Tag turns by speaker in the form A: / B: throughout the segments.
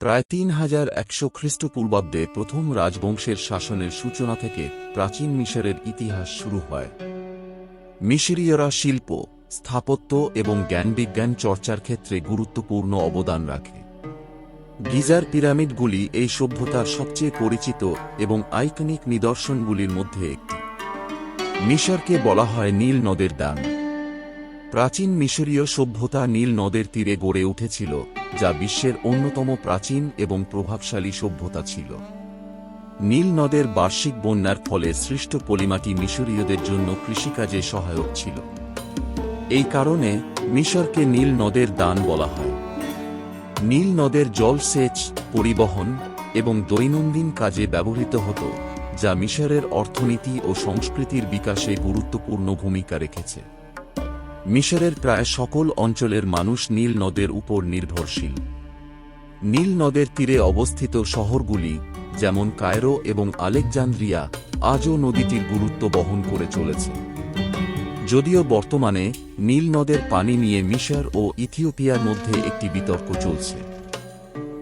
A: প্রায় তিন হাজার একশো খ্রিস্টপূর্বাব্দে প্রথম রাজবংশের শাসনের সূচনা থেকে প্রাচীন মিশরের ইতিহাস শুরু হয়। মিশরীয়রা শিল্প, স্থাপত্য এবং জ্ঞানবিজ্ঞান চর্চার ক্ষেত্রে গুরুত্বপূর্ণ অবদান রাখে। গিজার পিরামিডগুলি এই সভ্যতার সবচেয়ে পরিচিত এবং আইকনিক নিদর্শনগুলির মধ্যে একটি। মিশরকে বলা হয় নীল নদের দান। প্রাচীন মিশরীয় সভ্যতা নীল নদের তীরে গড়ে উঠেছিল। যা বিশ্বের অন্যতম প্রাচীন এবং প্রভাবশালী সভ্যতা ছিল। নীল নদের বার্ষিক বন্যার ফলে সৃষ্ট পলিমাটি মিশরীয়দের জন্য কৃষিকাজে সহায়ক ছিল। এই কারণে মিশরকে নীল নদের দান বলা হয়। নীল নদের জল সেচ, পরিবহন এবং দৈনন্দিন কাজে ব্যবহৃত হতো, যা মিশরের অর্থনীতি ও সংস্কৃতির বিকাশে গুরুত্বপূর্ণ ভূমিকা রেখেছে। মিশরের প্রায় সকল অঞ্চলের মানুষ নীল নদের উপর নির্ভরশীল। নীল নদের তীরে অবস্থিত শহরগুলি, যেমন কায়রো এবং আলেকজান্দ্রিয়া, আজও নদীটির গুরুত্ব বহন করে চলেছে। যদিও বর্তমানে নীল নদের পানি নিয়ে মিশর ও ইথিওপিয়ার মধ্যে একটি বিতর্ক চলছে।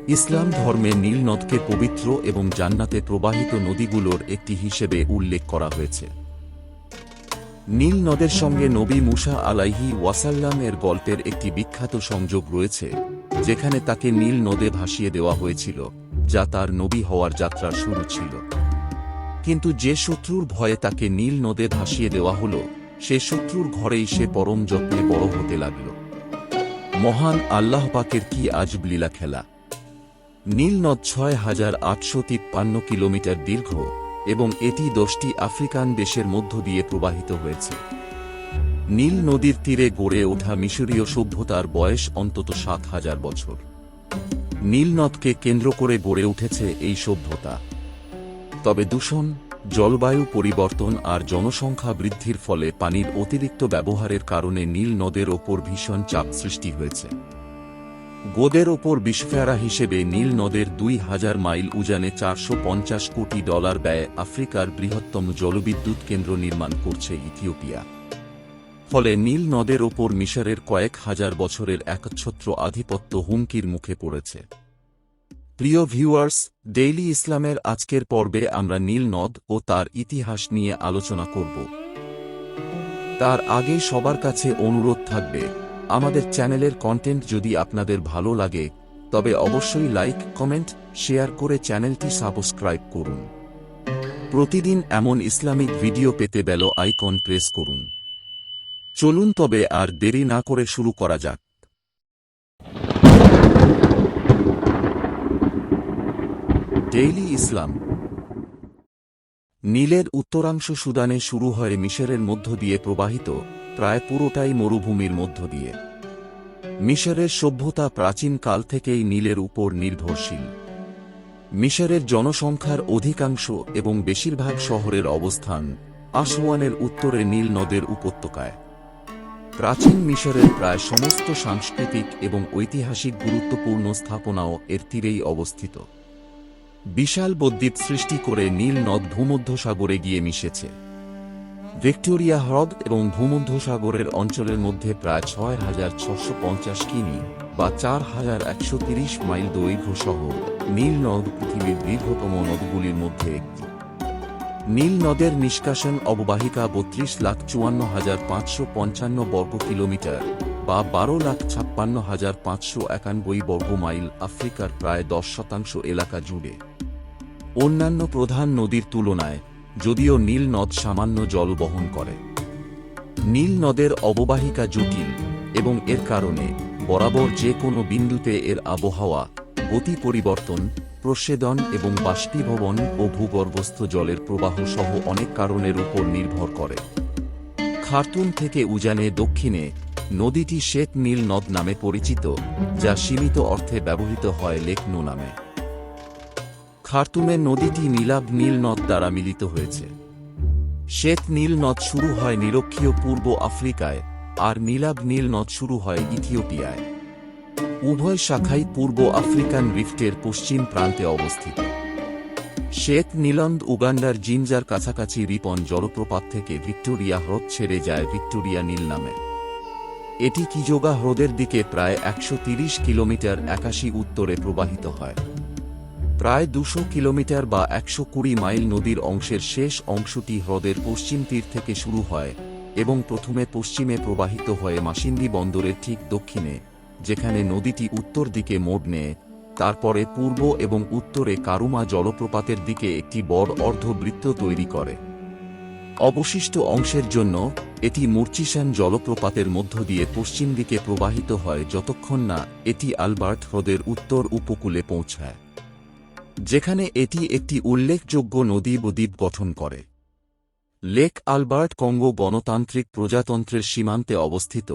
A: ইসলাম ধর্মে নীল নদকে পবিত্র এবং জান্নাতে প্রবাহিত নদীগুলোর একটি হিসেবে উল্লেখ করা হয়েছে। নীল নদের সঙ্গে নবী মুসা আলাইহি ওয়াসাল্লাম এর গল্পের একটি বিখ্যাত সংযোগ রয়েছে, যেখানে তাকে নীল নদে ভাসিয়ে দেওয়া হয়েছিল, যা তার নবী হওয়ার যাত্রার শুরু ছিল। কিন্তু যে শত্রুর ভয়ে তাকে নীল নদে ভাসিয়ে দেওয়া হল, সে শত্রুর ঘরেই সে পরম যত্নে বড় হতে লাগল। মহান আল্লাহ পাকের কি আজব লীলা খেলা নীল নদ ছয় হাজার আটশো তিপ্পান্ন কিলোমিটার দীর্ঘ এবং এটি দশটি আফ্রিকান দেশের মধ্য দিয়ে প্রবাহিত হয়েছে। নীল নদীর তীরে গড়ে ওঠা মিশরীয় সভ্যতার বয়স অন্তত সাত হাজার বছর। নীল নদকে কেন্দ্র করে গড়ে উঠেছে এই সভ্যতা। তবে দূষণ, জলবায়ু পরিবর্তন আর জনসংখ্যা বৃদ্ধির ফলে পানির অতিরিক্ত ব্যবহারের কারণে নীল নদের ওপর ভীষণ চাপ সৃষ্টি হয়েছে। গোদের ওপর বিষফেয়ারা হিসেবে নীল নদের দুই হাজার মাইল উজানে চারশো পঞ্চাশ কোটি ডলার ব্যয়ে আফ্রিকার বৃহত্তম জলবিদ্যুৎ কেন্দ্র নির্মাণ করছে ইথিওপিয়া। ফলে নীল নদের ওপর মিশরের কয়েক হাজার বছরের একচ্ছত্র আধিপত্য হুমকির মুখে পড়েছে। প্রিয় ভিউয়ার্স, ডেইলি ইসলামের আজকের পর্বে আমরা নীল নদ ও তার ইতিহাস নিয়ে আলোচনা করব। তার আগে সবার কাছে অনুরোধ থাকবে আমাদের চ্যানেলের কন্টেন্ট যদি আপনাদের ভালো লাগে, তবে অবশ্যই লাইক কমেন্ট শেয়ার করে চ্যানেলটি সাবস্ক্রাইব করুন। প্রতিদিন এমন ইসলামিক ভিডিও পেতে বেল আইকন প্রেস করুন। চলুন তবে আর দেরি না করে শুরু করা যাক। ডেইলি ইসলাম নীলের উত্তরাংশ সুদানে শুরু হয় মিশরের মধ্য দিয়ে প্রবাহিত। প্রায় পুরোটাই মরুভূমির মধ্য দিয়ে। মিশরের সভ্যতা প্রাচীন কাল থেকেই নীলের উপর নির্ভরশীল। মিশরের জনসংখ্যার অধিকাংশ এবং বেশিরভাগ শহরের অবস্থান আসওয়ানের উত্তরে নীল নদের উপত্যকায়। প্রাচীন মিশরের প্রায় সমস্ত সাংস্কৃতিক এবং ঐতিহাসিক গুরুত্বপূর্ণ স্থাপনাও এর তীরেই অবস্থিত। বিশাল বদ্বীপ সৃষ্টি করে নীল নদ ভূমধ্যসাগরে গিয়ে মিশেছে। ভিক্টোরিয়া হ্রদ এবং ভূমধ্যসাগরের অঞ্চলের মধ্যে প্রায় ছয় হাজার ছশো পঞ্চাশ কিমি বা চার হাজার একশো তিরিশ মাইল দৈর্ঘ্য সহ নীল নদ পৃথিবীর দীর্ঘতম নদগুলির মধ্যে একটি। নীল নদের নিষ্কাশন অববাহিকা বত্রিশ লাখ চুয়ান্ন হাজার পাঁচশো পঞ্চান্ন বর্গ কিলোমিটার বা বারো লাখ ছাপ্পান্ন হাজার পাঁচশো একানব্বই বর্গ মাইল আফ্রিকার প্রায় দশ শতাংশ এলাকা জুড়ে। অন্যান্য প্রধান নদীর তুলনায় যদিও নীল নদ সামান্য জল বহন করে। নীল নদের অববাহিকা জটিল এবং এর কারণে বরাবর যে কোনো বিন্দুতে এর আবহাওয়া, গতি পরিবর্তন প্রসেদন এবং বাষ্পীভবন ও ভূগর্ভস্থ জলের প্রবাহ সহ অনেক কারণের উপর নির্ভর করে। খার্তুম থেকে উজানে দক্ষিণে নদীটি শ্বেত নীল নদ নামে পরিচিত, যা সীমিত অর্থে ব্যবহৃত হয় লেক নো নামে। খার্তুমে নদীটি নীলাভ নীল নদ দ্বারা মিলিত হয়েছে। শ্বেত নীল নদ শুরু হয় নিরক্ষীয় পূর্ব আফ্রিকায় আর নীলাভ নীল নদ শুরু হয় ইথিওপিয়ায়। উভয় শাখাই পূর্ব আফ্রিকান রিফটের পশ্চিম প্রান্তে অবস্থিত। শ্বেত নীলন্দ উগান্ডার জিঞ্জার কাছাকাছি রিপন জলপ্রপাত থেকে ভিক্টোরিয়া হ্রদ ছেড়ে যায় ভিক্টোরিয়া নীল নামে। এটি কিজোগা হ্রদের দিকে প্রায় একশো কিলোমিটার একাশি উত্তরে প্রবাহিত হয়। প্রায় দুশো কিলোমিটার বা একশো কুড়ি মাইল নদীর অংশের শেষ অংশটি হ্রদের পশ্চিম তীর থেকে শুরু হয় এবং প্রথমে পশ্চিমে প্রবাহিত হয়ে মাসিন্দি বন্দরের ঠিক দক্ষিণে, যেখানে নদীটি উত্তর দিকে মোড় নেয়, তারপরে পূর্ব এবং উত্তরে কারুমা জলপ্রপাতের দিকে একটি বড় অর্ধবৃত্ত তৈরি করে। অবশিষ্ট অংশের জন্য এটি মূর্চিসান জলপ্রপাতের মধ্য দিয়ে পশ্চিম দিকে প্রবাহিত হয় যতক্ষণ না এটি আলবার্ট হ্রদের উত্তর উপকূলে পৌঁছায়। যেখানে এটি একটি উল্লেখযোগ্য নদী দ্বীপ গঠন করে। লেক আলবার্ট কঙ্গো গণতান্ত্রিক প্রজাতন্ত্রের সীমান্তে অবস্থিত,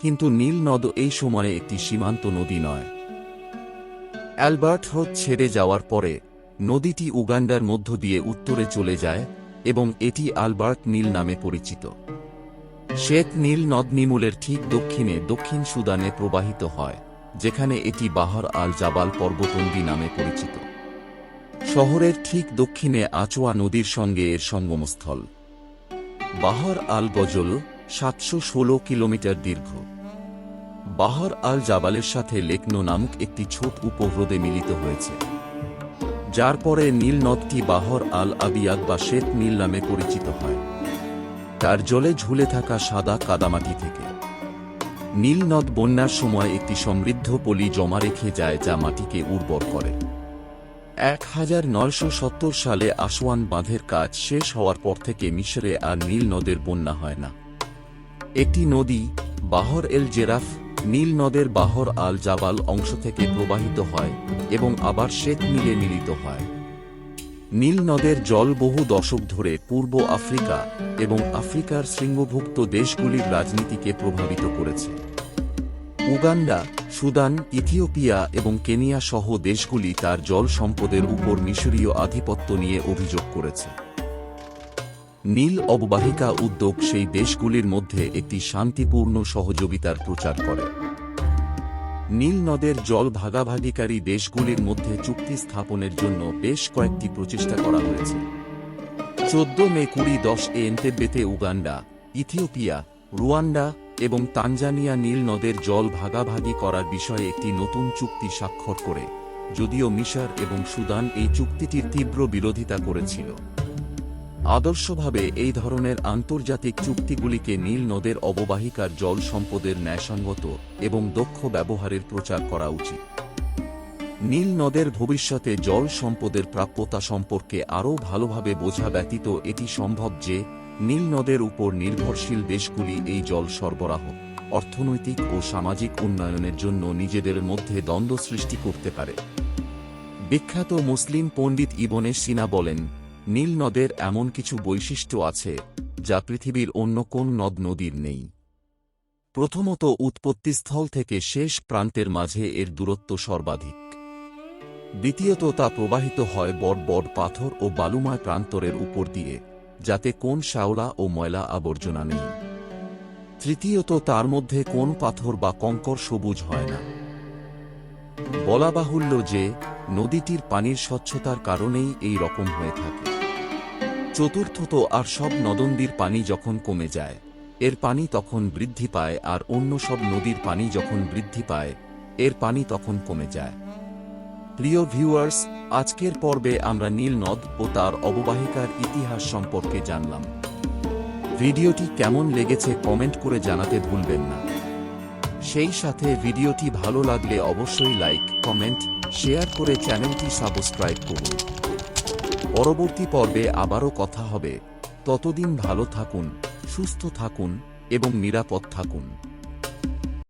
A: কিন্তু নীল নদ এই সময়ে একটি সীমান্ত নদী নয়। অ্যালবার্ট হ্রদ ছেড়ে যাওয়ার পরে, নদীটি উগান্ডার মধ্য দিয়ে উত্তরে চলে যায় এবং এটি আলবার্ট নীল নামে পরিচিত। শ্বেত নীল নদ নিমুলের ঠিক দক্ষিণে দক্ষিণ সুদানে প্রবাহিত হয়, যেখানে এটি বাহার আল জাবাল পর্বতন্ডি নামে পরিচিত। শহরের ঠিক দক্ষিণে আচোয়া নদীর সঙ্গে এর সঙ্গমস্থল। বাহর আল গজল সাতশো ষোলো কিলোমিটার দীর্ঘ। বাহর আল জাবালের সাথে লেকনো নামক একটি ছোট উপহ্রদে মিলিত হয়েছে। যার পরে নীল নদটি বাহর আল আবিয়াদ বা শ্বেত নীল নামে পরিচিত হয়। তার জলে ঝুলে থাকা সাদা কাদামাটি থেকে। নীল নদ বন্যার সময় একটি সমৃদ্ধ পলি জমা রেখে যায় যা মাটিকে উর্বর করে। এক হাজার নয়শো সত্তর সালে আসওয়ান বাঁধের কাজ শেষ হওয়ার পর থেকে মিশরে আর নীল নদের বন্যা হয় না। একটি নদী, বাহর এল জেরাফ, নীল নদের বাহর আল জাবাল অংশ থেকে প্রবাহিত হয় এবং আবার শ্বেত নীলে মিলিত হয়। নীল নদের জল বহু দশক ধরে পূর্ব আফ্রিকা এবং আফ্রিকার শৃঙ্গভুক্ত দেশগুলির রাজনীতিকে প্রভাবিত করেছে। উগান্ডা, সুদান, ইথিওপিয়া এবং কেনিয়া সহ দেশগুলি তার জল সম্পদের উপর মিশরীয় আধিপত্য নিয়ে অভিযোগ করেছে। নীল অববাহিকা উদ্যোগ সেই দেশগুলির মধ্যে একটি শান্তিপূর্ণ সহযোগিতার প্রচার করে। নীল নদের জল ভাগাভাগিকারী দেশগুলির মধ্যে চুক্তি স্থাপনের জন্য বেশ কয়েকটি প্রচেষ্টা করা হয়েছে। চোদ্দ মে কুড়ি দশ এ এন্তেবেতে উগান্ডা, ইথিওপিয়া, রুয়ান্ডা এবং তানজানিয়া নীল নদের জল ভাগাভাগি করার বিষয়ে একটি নতুন চুক্তি স্বাক্ষর করে, যদিও মিশর এবং সুদান এই চুক্তিটির তীব্র বিরোধিতা করেছিল। আদর্শভাবে এই ধরনের আন্তর্জাতিক চুক্তিগুলিকে নীল নদের অববাহিকার জল সম্পদের ন্যায়সঙ্গত এবং দক্ষ ব্যবহারের প্রচার করা উচিত। নীল নদের ভবিষ্যতে জল সম্পদের প্রাপ্যতা সম্পর্কে আরও ভালোভাবে বোঝা ব্যতীত এটি সম্ভব যে নীল নদের উপর নির্ভরশীল দেশগুলি এই জল সরবরাহ, অর্থনৈতিক ও সামাজিক উন্নয়নের জন্য নিজেদের মধ্যে দ্বন্দ্ব সৃষ্টি করতে পারে। বিখ্যাত মুসলিম পণ্ডিত ইবনে সিনা বলেন, নীল নদের এমন কিছু বৈশিষ্ট্য আছে যা পৃথিবীর অন্য কোন নদ নদীর নেই। প্রথমত উৎপত্তিস্থল থেকে শেষ প্রান্তের মাঝে এর দূরত্ব সর্বাধিক। দ্বিতীয়ত তা প্রবাহিত হয় বড় বড় পাথর ও বালুময় প্রান্তরের উপর দিয়ে। যাতে কোন শাওলা ও ময়লা আবর্জনা নেই। তৃতীয়ত, তার মধ্যে কোন পাথর বা কঙ্কর সবুজ হয় না। বলা বাহুল্য যে, নদীটির পানির স্বচ্ছতার কারণেই এই রকম হয়ে থাকে। চতুর্থত, আর সব নদন্দির পানি যখন কমে যায়, এর পানি তখন বৃদ্ধি পায়, আর অন্য সব নদীর পানি যখন বৃদ্ধি পায়, এর পানি তখন কমে যায়। প্রিয় ভিউয়ার্স, আজকের পর্বে আমরা নীল নদ ও তার অববাহিকার ইতিহাস সম্পর্কে জানলাম। ভিডিওটি কেমন লেগেছে কমেন্ট করে জানাতে ভুলবেন না। সেই সাথে ভিডিওটি ভালো লাগলে অবশ্যই লাইক, কমেন্ট, শেয়ার করে চ্যানেলটি সাবস্ক্রাইব করুন। পরবর্তী পর্বে আবারও কথা হবে। ততদিন ভালো থাকুন, সুস্থ থাকুন এবং নিরাপদ থাকুন।